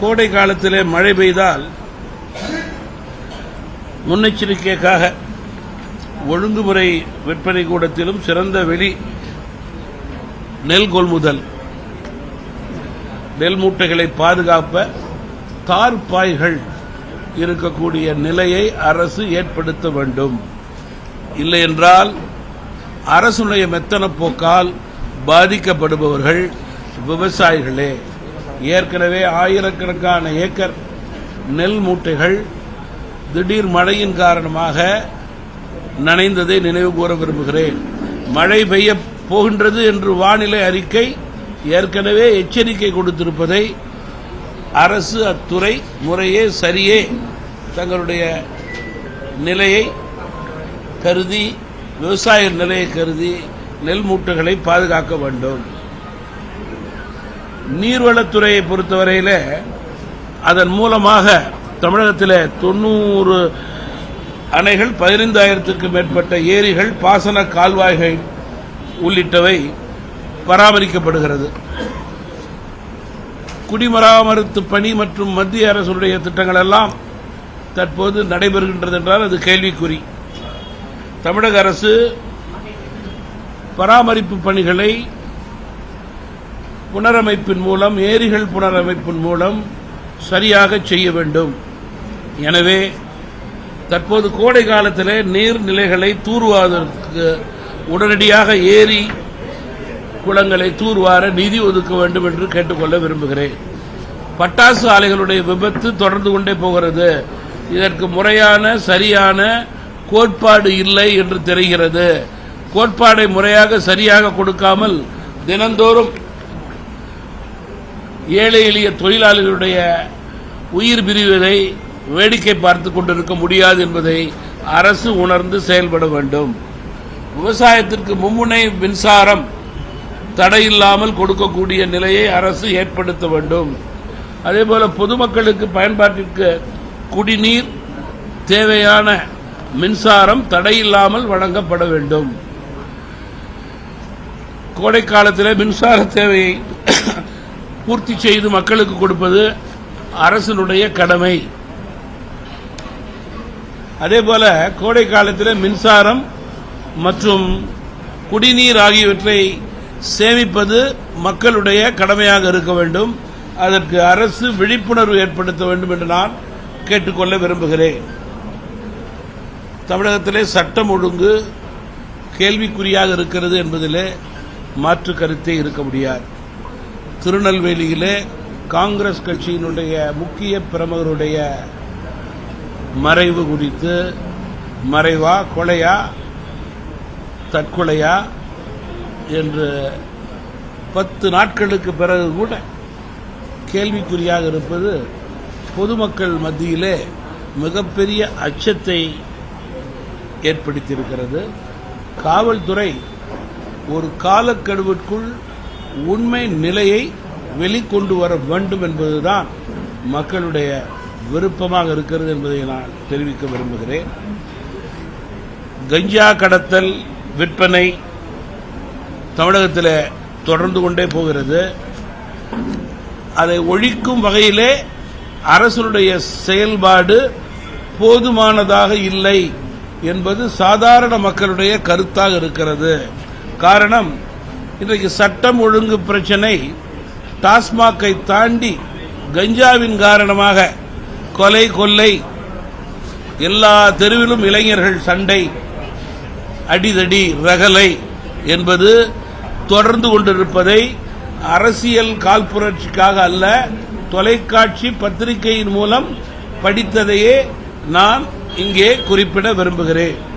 கோடை காலத்திலே மழை பெய்தால் முன்னெச்சரிக்கைக்காக ஒழுங்குமுறை விற்பனை கூடத்திலும் சிறந்த வெளி நெல் கொள்முதல் நெல் மூட்டைகளை பாதுகாப்ப தார்பாய்கள் இருக்கக்கூடிய நிலையை அரசு ஏற்படுத்த வேண்டும். இல்லை என்றால் அரசுடைய மெத்தன போக்கால் பாதிக்கப்படுபவர்கள் விவசாயிகளே. ஏற்கனவே ஆயிரக்கணக்கான ஏக்கர் நெல் மூட்டைகள் திடீர் மழையின் காரணமாக நனைந்ததை நினைவு கூற விரும்புகிறேன். மழை பெய்ய போகின்றது என்று வானிலை அறிக்கை ஏற்கனவே எச்சரிக்கை கொடுத்திருப்பதை அரசு அத்துறை முறையே சரியே தங்களுடைய நிலையை கருதி விவசாய நிலையை கருதி நெல் மூட்டைகளை பாதுகாக்க வேண்டும். நீர்வளத்துறையை பொறுத்தவரையில் அதன் மூலமாக தமிழகத்தில் தொண்ணூறு அணைகள் பதினைந்தாயிரத்துக்கு மேற்பட்ட ஏரிகள் பாசன கால்வாய்கள் உள்ளிட்டவை பராமரிக்கப்படுகிறது. குடிமராமத்து பணி மற்றும் மத்திய அரசுடைய திட்டங்கள் எல்லாம் தற்போது நடைபெறுகின்றது என்றால் அது கேள்விக்குறி. தமிழக அரசு பராமரிப்பு பணிகளை புனரமைப்பின் மூலம் ஏரிகள் புனரமைப்பின் மூலம் சரியாக செய்ய வேண்டும். எனவே தற்போது கோடை காலத்தில் நீர்நிலைகளை தூர்வாதற்கு உடனடியாக ஏரி குளங்களை தூர்வார நிதி ஒதுக்க வேண்டும் என்று கேட்டுக்கொள்ள விரும்புகிறேன். பட்டாசு ஆலைகளுடைய விபத்து தொடர்ந்து கொண்டே போகிறது. இதற்கு முறையான சரியான கோட்பாடு இல்லை என்று தெரிகிறது. கோட்பாடை முறையாக சரியாக கொடுக்காமல் தினந்தோறும் ஏழை எளிய தொழிலாளர்களுடைய உயிர் பிரிவதை வேடிக்கை பார்த்து கொண்டிருக்க முடியாது என்பதை அரசு உணர்ந்து செயல்பட வேண்டும். விவசாயத்திற்கு மும்முனை மின்சாரம் தடையில்லாமல் கொடுக்கக்கூடிய நிலையை அரசு ஏற்படுத்த வேண்டும். அதேபோல பொதுமக்களுக்கு பயன்பாட்டிற்கு குடிநீர் தேவையான மின்சாரம் தடையில்லாமல் வழங்கப்பட வேண்டும். கோடை காலத்தில் மின்சார தேவையை பூர்த்தி செய்து மக்களுக்கு கொடுப்பது அரசினுடைய கடமை. அதேபோல கோடை காலத்தில் மின்சாரம் மற்றும் குடிநீர் ஆகியவற்றை சேமிப்பது மக்களுடைய கடமையாக இருக்க வேண்டும். அதற்கு அரசு விழிப்புணர்வு ஏற்படுத்த வேண்டும் என்று நான் கேட்டுக்கொள்ள விரும்புகிறேன். தமிழகத்திலே சட்டம் ஒழுங்கு கேள்விக்குறியாக இருக்கிறது என்பதிலே மாற்று கருத்தே இருக்க முடியாது. திருநெல்வேலியிலே காங்கிரஸ் கட்சியினுடைய முக்கிய பிரமுகருடைய மறைவு குறித்து மறைவா கொலையா தற்கொலையா என்று பத்து நாட்களுக்கு பிறகு கூட கேள்விக்குறியாக இருப்பது பொதுமக்கள் மத்தியிலே மிகப்பெரிய அச்சத்தை ஏற்படுத்தியிருக்கிறது. காவல்துறை ஒரு காலக்கெடுவிற்குள் உண்மை நிலையை வெளிக்கொண்டு வர வேண்டும் என்பதுதான் மக்களுடைய விருப்பமாக இருக்கிறது என்பதை நான் தெரிவிக்க விரும்புகிறேன். கஞ்சா கடத்தல் விற்பனை தமிழகத்தில் தொடர்ந்து கொண்டே போகிறது. அதை ஒழிக்கும் வகையிலே அரசுடைய செயல்பாடு போதுமானதாக இல்லை என்பது சாதாரண மக்களுடைய கருத்தாக இருக்கிறது. காரணம் இன்றைக்கு சட்டம் ஒழுங்கு பிரச்சனை டாஸ்மாகை தாண்டி கஞ்சாவின் காரணமாக கொலை கொள்ளை எல்லா தெருவிலும் இளைஞர்கள் சண்டை அடிதடி ரகலை என்பது தொடர்ந்து கொண்டிருப்பதை அரசியல் கால்புரட்சிக்காக அல்ல தொலைக்காட்சி பத்திரிகையின் மூலம் படித்ததையே நான் இங்கே குறிப்பிட விரும்புகிறேன்.